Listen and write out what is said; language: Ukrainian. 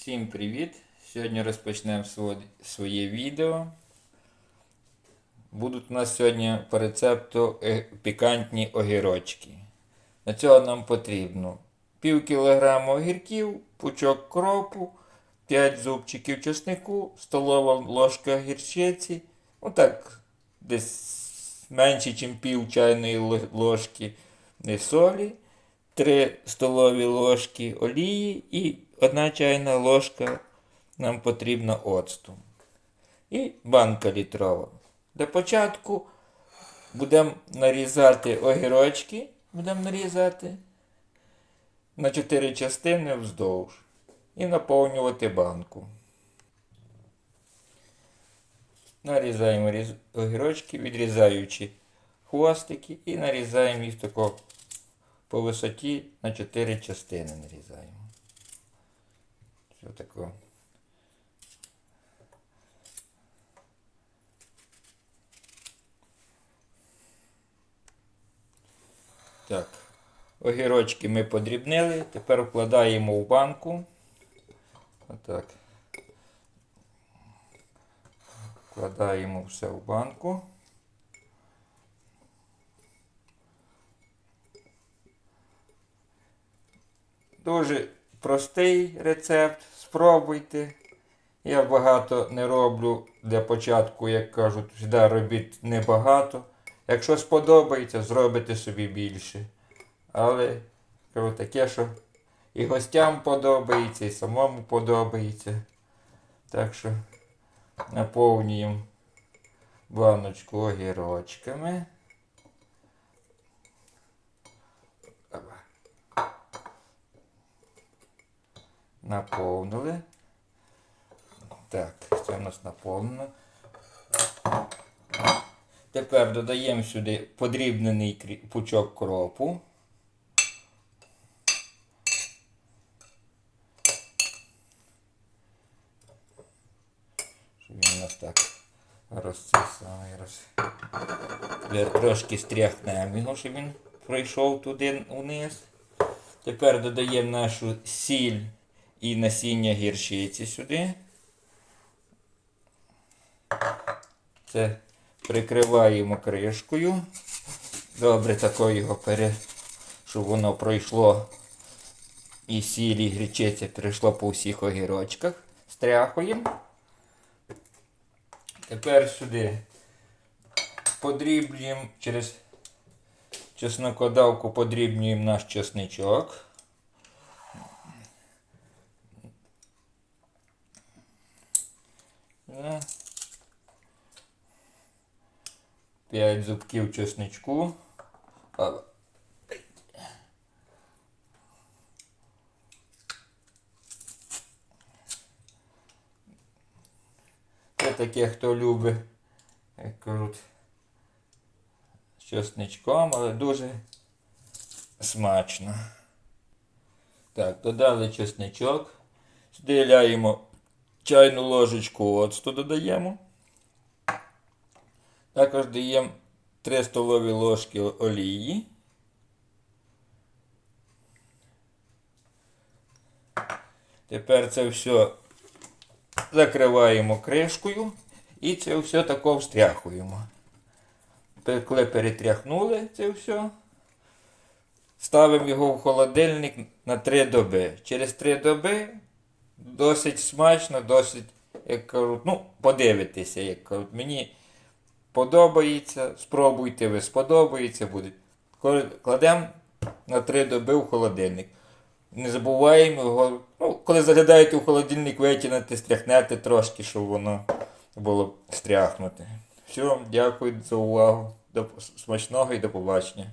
Всім привіт! Сьогодні розпочнемо своє відео. Будуть у нас сьогодні по рецепту е, пікантні огірочки. Для цього нам потрібно пів кілограма огірків, пучок кропу, 5 зубчиків чеснику, столова ложка гірчиці. Ну так, десь менше, ніж пів чайної ложки солі. 3 столові ложки олії і 1 чайна ложка нам потрібна оцту. І банка літрова. Для початку будемо нарізати огірочки, будемо нарізати на 4 частини вздовж і наповнювати банку. Нарізаємо різ- огірочки, відрізаючи хвостики і нарізаємо їх тако по висоті на 4 частини нарізаємо. Таке. Так. Огірочки ми подрібнили. Тепер вкладаємо в банку. Отак. Вкладаємо все в банку. Дуже простий рецепт. Спробуйте. Я багато не роблю для початку, як кажуть, завжди робіть небагато. Якщо сподобається, зробите собі більше. Але кажу таке, що і гостям подобається, і самому подобається. Так що наповнюємо баночку огірочками. Наповнили. Так, це у нас наповнено. Тепер додаємо сюди подрібнений пучок кропу. Щоб він у нас так розсисає. Роз... Трошки стряхнемо його, щоб він пройшов туди вниз. Тепер додаємо нашу сіль і насіння гірчиці сюди. Це прикриваємо кришкою. Добре тако його пере, щоб воно пройшло і сіль, і гречиця перейшло по всіх огірочках. Стряхуємо. Тепер сюди подрібнюємо через чеснокодавку подрібнюємо наш чесничок. 5 зубків чесничку. Це таке, хто любить, як кажуть, з чесничком, але дуже смачно. Так, додали чесничок. Сюди ляємо чайну ложечку оцту додаємо. Також даємо 3 столові ложки олії. Тепер це все закриваємо кришкою і це все тако встряхуємо. Коли перетряхнули це все, ставимо його в холодильник на 3 доби. Через 3 доби досить смачно, досить, як кажуть, ну, подивитися, як кажуть, мені подобається, спробуйте ви, сподобається буде. Кладемо на 3 доби в холодильник. Не забуваємо його. Ну, коли заглядаєте в холодильник, витягнете, стряхнете трошки, щоб воно було стряхнуте. Все, дякую за увагу. До смачного і до побачення.